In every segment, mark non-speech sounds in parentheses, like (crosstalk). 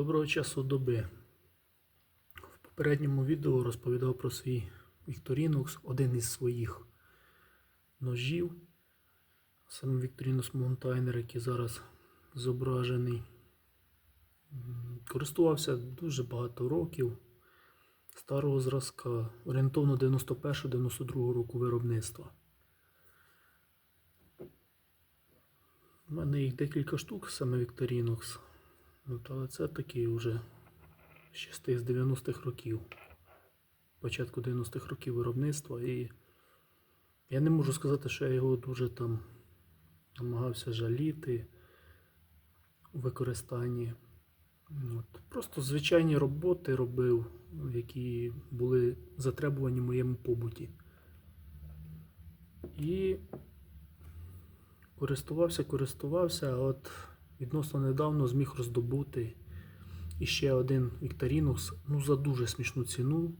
Доброго часу доби. В попередньому відео розповідав про свій Victorinox, один із своїх ножів. Саме Victorinox Mountainer, який зараз зображений. Користувався дуже багато років старого зразка, орієнтовно 91-92 року виробництва. У мене їх декілька штук, саме Victorinox. От, але це такий вже ще з тих 90-х років. Початку 90-х років виробництва. І я не можу сказати, що я його дуже там намагався жаліти у використанні. От. Просто звичайні роботи робив, які були затребувані в моєму побуті. І користувався, користувався, от відносно недавно зміг роздобути іще один Victorinox, ну за дуже смішну ціну.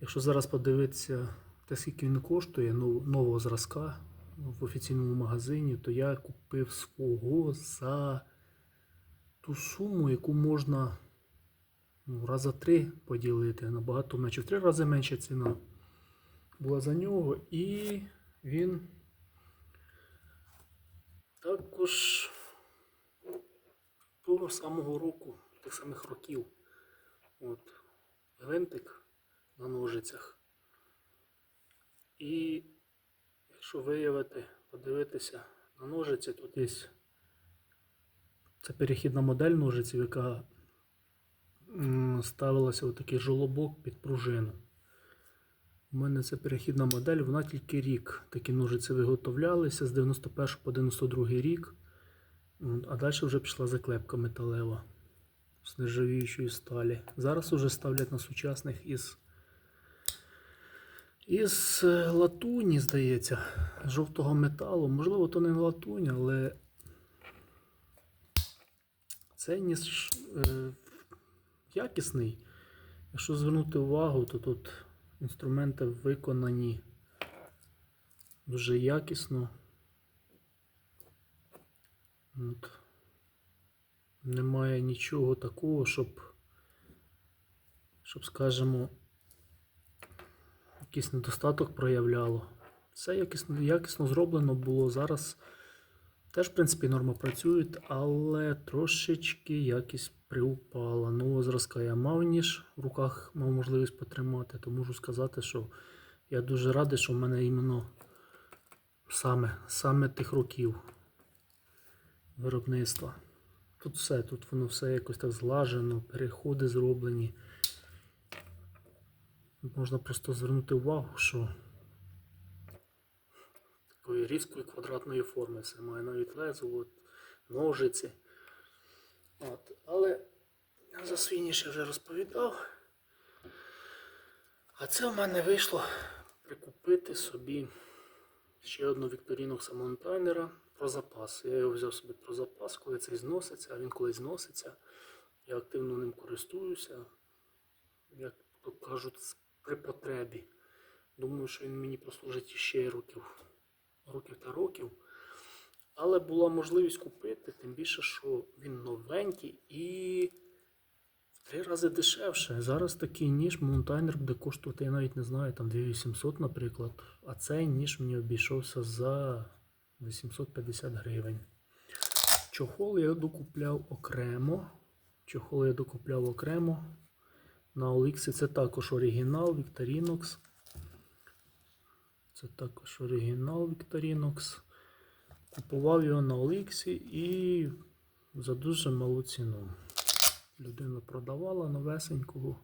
Якщо зараз подивитися, те, скільки він коштує нов- нового зразка в офіційному магазині, то я купив свого за ту суму, яку можна ну, раза три поділити. Набагато менше. В три рази менша ціна була за нього. І він також того самого року, тих самих років. От, гвинтик на ножицях. І якщо виявити, подивитися на ножиці, тут є це перехідна модель ножиців, яка ставилася в такий жолобок під пружину. У мене це перехідна модель, вона тільки рік. Такі ножиці виготовлялися з 91 по 92 рік. А далі вже пішла заклепка металева з нержавіючої сталі. Зараз уже ставлять на сучасних із, із е, латуні, здається, жовтого металу. Можливо, то не латунь, але цей ніж е, якісний. Якщо звернути увагу, то тут інструменти виконані дуже якісно. От. Немає нічого такого, щоб, щоб, скажімо, якийсь недостаток проявляло. Все якісно, якісно зроблено було. Зараз теж, в принципі, норма працює, але трошечки якість приупала. Нового зразка я мав ніж в руках, мав можливість потримати, то можу сказати, що я дуже радий, що в мене іменно саме, саме тих років виробництва. Тут все, тут воно все якось так злажено, переходи зроблені. Можна просто звернути увагу, що такої різкої квадратної форми все має навіть лезо, от, ножиці. От. Але я за я вже розповідав. А це в мене вийшло прикупити собі ще одну Вікторіну Самонтайнера про запас. Я його взяв собі про запас, коли цей зноситься, а він коли зноситься. Я активно ним користуюся, як то кажуть, при потребі. Думаю, що він мені прослужить ще років, років та років. Але була можливість купити, тим більше, що він новенький і в три рази дешевше. Зараз такий ніж Mountainer буде коштувати, я навіть не знаю, там 2800, наприклад. А цей ніж мені обійшовся за 850 гривень. Чохол я докупляв окремо. Чохол я докупляв окремо. На Оліксі це також оригінал Victorinox. Це також оригінал Victorinox. Купував його на Оліксі і за дуже малу ціну. Людина продавала новесенького.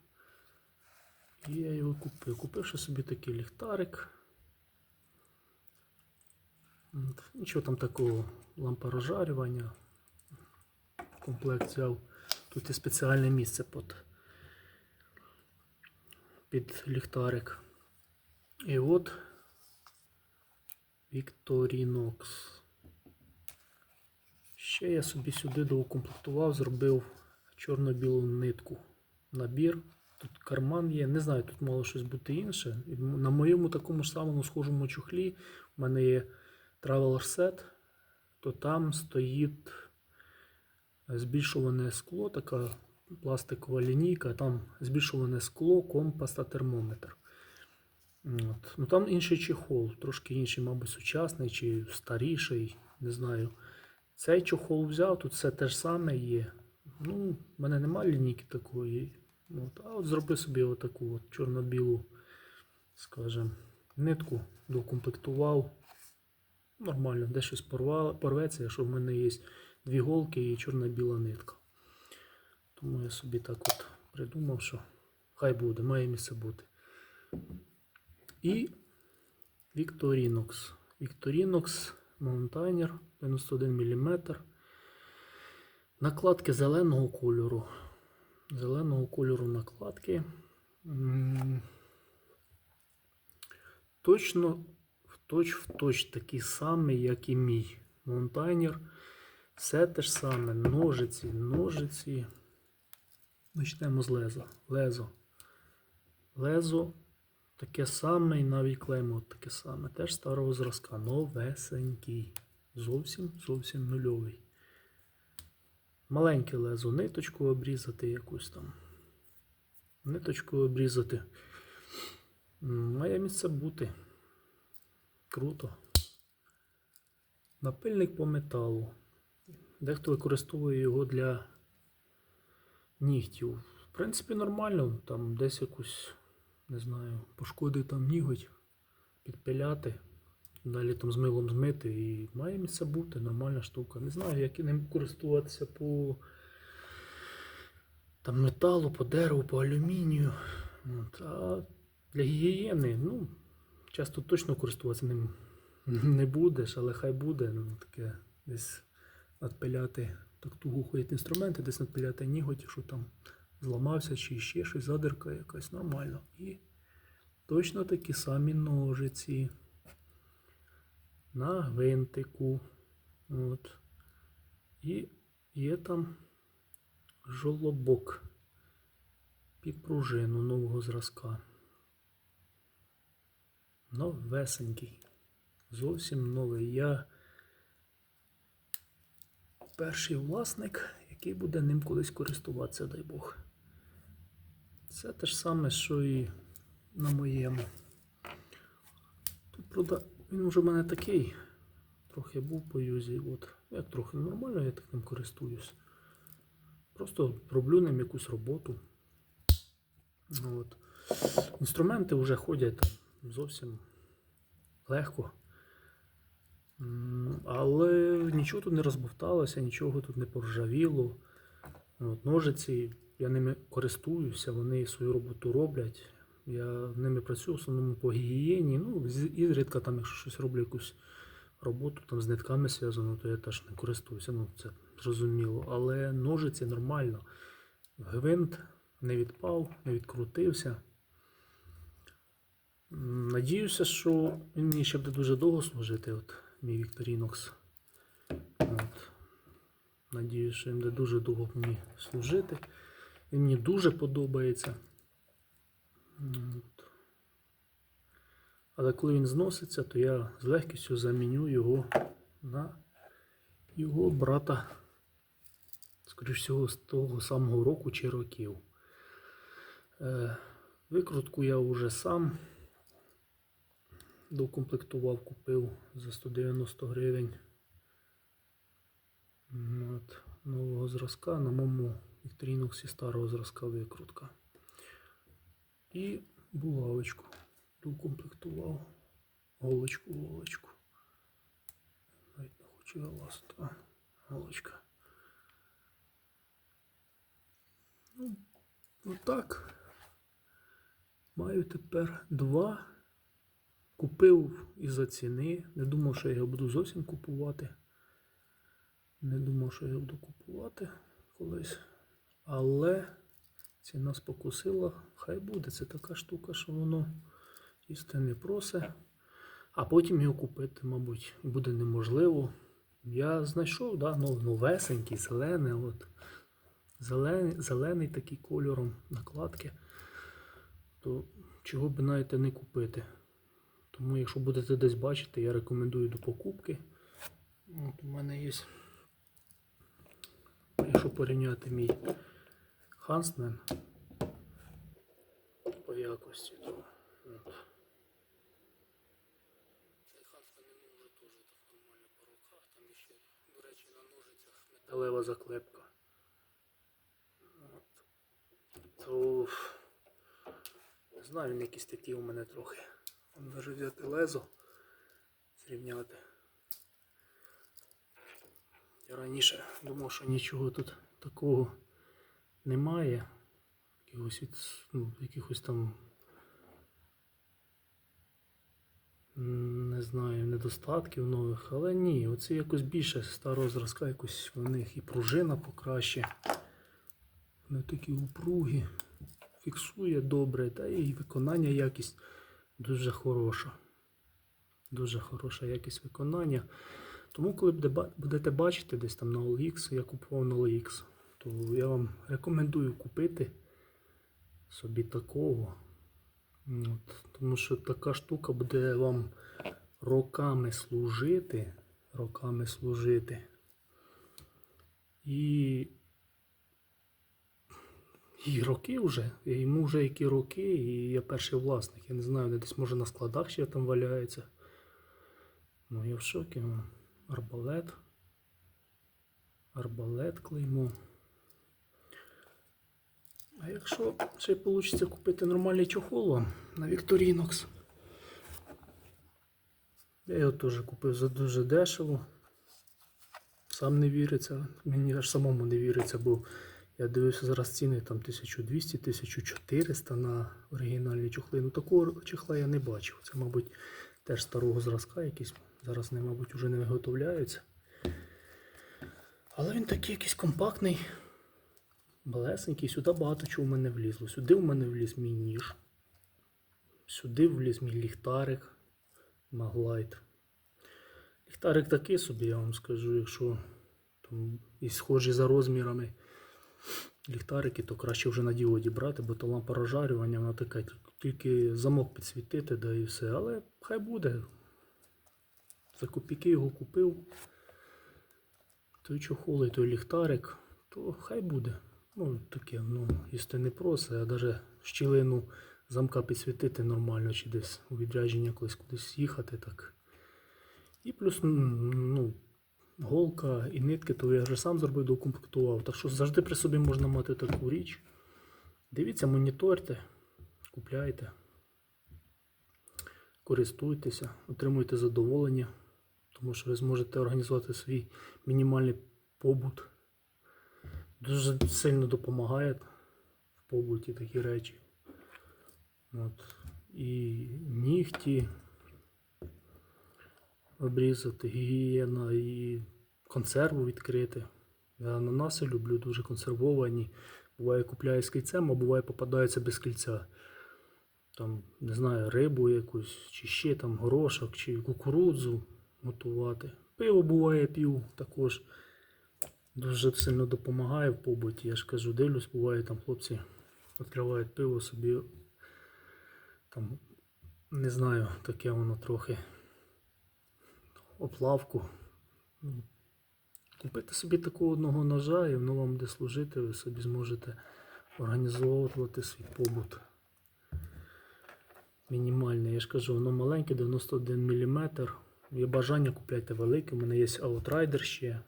І я його купив. Купивши собі такий ліхтарик. Нічого там такого, лампа розжарювання. Взяв. Тут є спеціальне місце під, під ліхтарик. І от Victorinox. Ще я собі сюди доукомплектував, зробив чорно-білу нитку. Набір. Тут карман є. Не знаю, тут мало щось бути інше. На моєму такому ж самому схожому чохлі в мене є Traveler Set, то там стоїть збільшуване скло, така пластикова лінійка, там збільшуване скло, компас та термометр. От. Ну, там інший чехол, трошки інший, мабуть, сучасний чи старіший, не знаю. Цей чохол взяв, тут все те ж саме є. Ну, в мене немає лінійки такої. От. А от зроби собі отаку от чорно-білу, скажімо, нитку, докомплектував. Нормально, де щось порва, порветься, якщо в мене є дві голки і чорно-біла нитка. Тому я собі так от придумав, що хай буде, має місце бути. І Victorinox. Victorinox Mountaineer 91 мм. Накладки зеленого кольору. Зеленого кольору накладки. Точно в точ в точ такі самі, як і мій Mountaineer. Все те ж саме. Ножиці, ножиці. Почнемо з леза. Лезо. Лезо таке саме і навіть клеймо таке саме. Теж старого зразка. Новесенький. Зовсім зовсім нульовий. Маленьке лезо, ниточку обрізати якусь там. Ниточку обрізати. Має місце бути. Круто. Напильник по металу. Дехто використовує його для нігтів. В принципі, нормально. Там десь якусь, не знаю, пошкодити там ніготь, підпиляти. Далі там з милом змити і має місце бути нормальна штука. Не знаю, як ним користуватися по там, металу, по дереву, по алюмінію. От. А для гігієни, ну, часто точно користуватися ним (laughs) не будеш, але хай буде. Ну, таке десь надпиляти так туго ходять інструменти, десь надпиляти ніготь, що там зламався чи ще щось, задирка якась нормально. І точно такі самі ножиці на гвинтику. От. І є там жолобок під пружину нового зразка. Новесенький. Зовсім новий. Я перший власник, який буде ним колись користуватися, дай Бог. Це те ж саме, що і на моєму. Тут, правда, він вже в мене такий. Трохи був по юзі. От. Як трохи нормально, я таким користуюсь. Просто роблю ним якусь роботу. От. Інструменти вже ходять зовсім легко. Але нічого тут не розбовталося, нічого тут не поржавіло. От, ножиці, я ними користуюся, вони свою роботу роблять. Я ними працюю в основному по гігієні. Ну, ізрідка там, якщо щось роблю, якусь роботу там з нитками зв'язану, то я теж не користуюся. Ну, це зрозуміло. Але ножиці нормально. Гвинт не відпав, не відкрутився. Надіюся, що він мені ще буде дуже довго служити, от мій Victorinox. От. Надіюся, що він буде дуже довго мені служити. Він мені дуже подобається. От. Але коли він зноситься, то я з легкістю заміню його на його брата, скоріш всього, з того самого року чи років. Е, викрутку я вже сам докомплектував, купив за 190 гривень. М, От, нового зразка на моєму Victorinox старого зразка викрутка. І булавочку докомплектував. Голочку, голочку. Навіть не хочу вилазити. А, голочка. Ну, отак. Маю тепер два. Купив із-за ціни. Не думав, що я його буду зовсім купувати. Не думав, що я його буду купувати колись. Але ціна спокусила. Хай буде. Це така штука, що воно їсти не просе. А потім його купити, мабуть, буде неможливо. Я знайшов, да, ну, новесенький, зелений. От. Зелений, зелений такий кольором накладки. То чого б навіть не купити. Тому, якщо будете десь бачити, я рекомендую до покупки. От у мене є якщо порівняти мій Ханснен по якості, то от. Металева заклепка. От. То не знаю, він якийсь такий у мене трохи. Он даже взяти лезо, зрівняти. Я раніше думав, що нічого тут такого немає. Якихось, від, ну, якихось там. Не знаю, недостатків нових, але ні, оце якось більше старого зразка, якось в них і пружина покраще. Вони такі упругі, фіксує добре, та і виконання якість дуже хороша. Дуже хороша якість виконання. Тому, коли будете бачити десь там на OLX, я купував на OLX, то я вам рекомендую купити собі такого. От, тому що така штука буде вам роками служити. Роками служити. І, і роки вже. Йому вже які роки, і я перший власник. Я не знаю, де десь може на складах ще там валяється. Ну, я в шокі. ну. Арбалет. Арбалет клеймо. А якщо ще вийде купити нормальний чохол на Victorinox. Я його теж купив за дуже дешево. Сам не віриться. Мені аж самому не віриться, бо я дивився зараз ціни там 1200-1400 на оригінальні чохли. Ну такого чохла я не бачив. Це, мабуть, теж старого зразка якийсь. Зараз вони, мабуть, вже не виготовляються. Але він такий якийсь компактний, малесенький. Сюди багато чого в мене влізло. Сюди в мене вліз мій ніж. Сюди вліз мій ліхтарик. Маглайт. Ліхтарик такий собі, я вам скажу, якщо там і схожі за розмірами ліхтарики, то краще вже на діоді брати, бо то лампа розжарювання, вона така, тільки замок підсвітити, да і все. Але хай буде. За копійки його купив. Той чохол і той ліхтарик, то хай буде. Ну, таке, ну, якщо не просить, а навіть щілину замка підсвітити нормально, чи десь у відрядження колись кудись їхати, так. І плюс, ну, голка і нитки, то я вже сам зробив, докомплектував. Так що завжди при собі можна мати таку річ. Дивіться, моніторте, купляйте, користуйтеся, отримуйте задоволення, тому що ви зможете організувати свій мінімальний побут. Дуже сильно допомагає в побуті такі речі. От. І нігті обрізати, гігієна, і консерву відкрити. Я ананаси люблю дуже консервовані. Буває купляю з кільцем, а буває попадаються без кільця. Там, не знаю, рибу якусь, чи ще там горошок, чи кукурудзу готувати. Пиво буває пів також. Дуже сильно допомагає в побуті. Я ж кажу, дивлюсь, буває там хлопці відкривають пиво собі. Там, не знаю, таке воно трохи оплавку. Ну, Купити собі такого одного ножа і воно вам буде служити, ви собі зможете організовувати свій побут. Мінімальний, я ж кажу, воно маленьке, 91 мм. Є бажання купляйте велике. У мене є Outrider ще.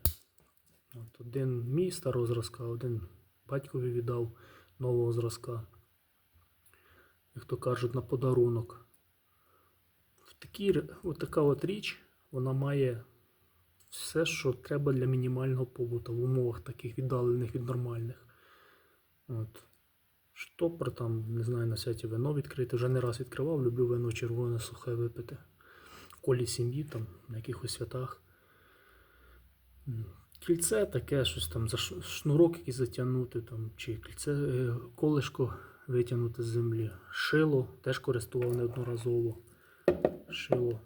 От один мій старого зразка, один батькові віддав нового зразка. Як то кажуть, на подарунок. В такі, от така от річ, вона має все, що треба для мінімального побуту в умовах таких віддалених від нормальних. От. Штопор там, не знаю, на святі вино відкрити. Вже не раз відкривав, люблю вино червоне, сухе випити. В колі сім'ї, там, на якихось святах. Кільце таке, щось там за шнурок якийсь затягнути, там, чи кільце, е, колишко витягнути з землі. Шило теж користував неодноразово. Шило.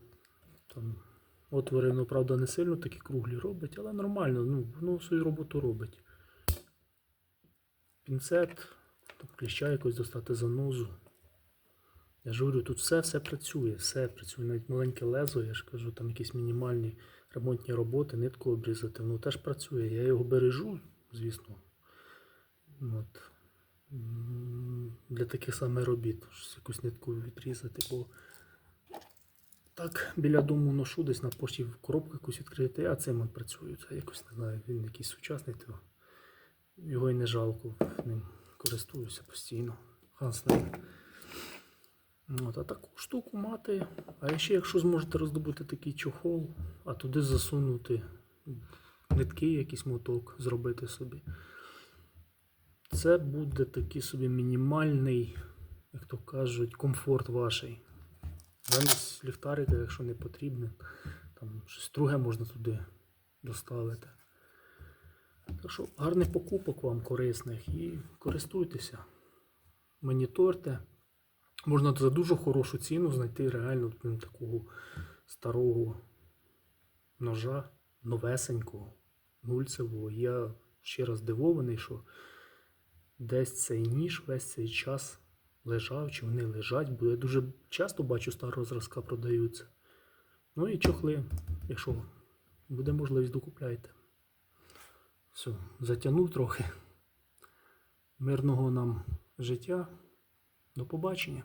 Там, отвори, ну, правда, не сильно такі круглі робить, але нормально, ну, воно свою роботу робить. Пінцет, там кліща якось достати занозу. Я ж говорю, тут все, все працює, все працює. Навіть маленьке лезо, я ж кажу, там якісь мінімальні ремонтні роботи, нитку обрізати, воно теж працює. Я його бережу, звісно. От. Для таких саме робіт. Якусь нитку відрізати, бо так біля дому ношу десь на пошті в коробку якусь відкрити, а цим от працюю. Це якось не знаю, він якийсь сучасний, то його і не жалко, ним користуюся постійно. Ханснер. От, а таку штуку мати. А ще якщо зможете роздобути такий чохол, а туди засунути нитки, якийсь моток, зробити собі. Це буде такий собі мінімальний, як то кажуть, комфорт ваший. Замість ліхтарика, якщо не потрібно, там щось друге можна туди доставити. Так що гарних покупок вам корисних і користуйтеся. Моніторте. Можна за дуже хорошу ціну знайти реально такого старого ножа, новесенького, нульцевого. Я ще раз здивований, що десь цей ніж весь цей час лежав, чи вони лежать, бо я дуже часто бачу старого зразка продаються. Ну і чохли, якщо буде можливість, докупляйте. Все, затягнув трохи. Мирного нам життя. До побачення.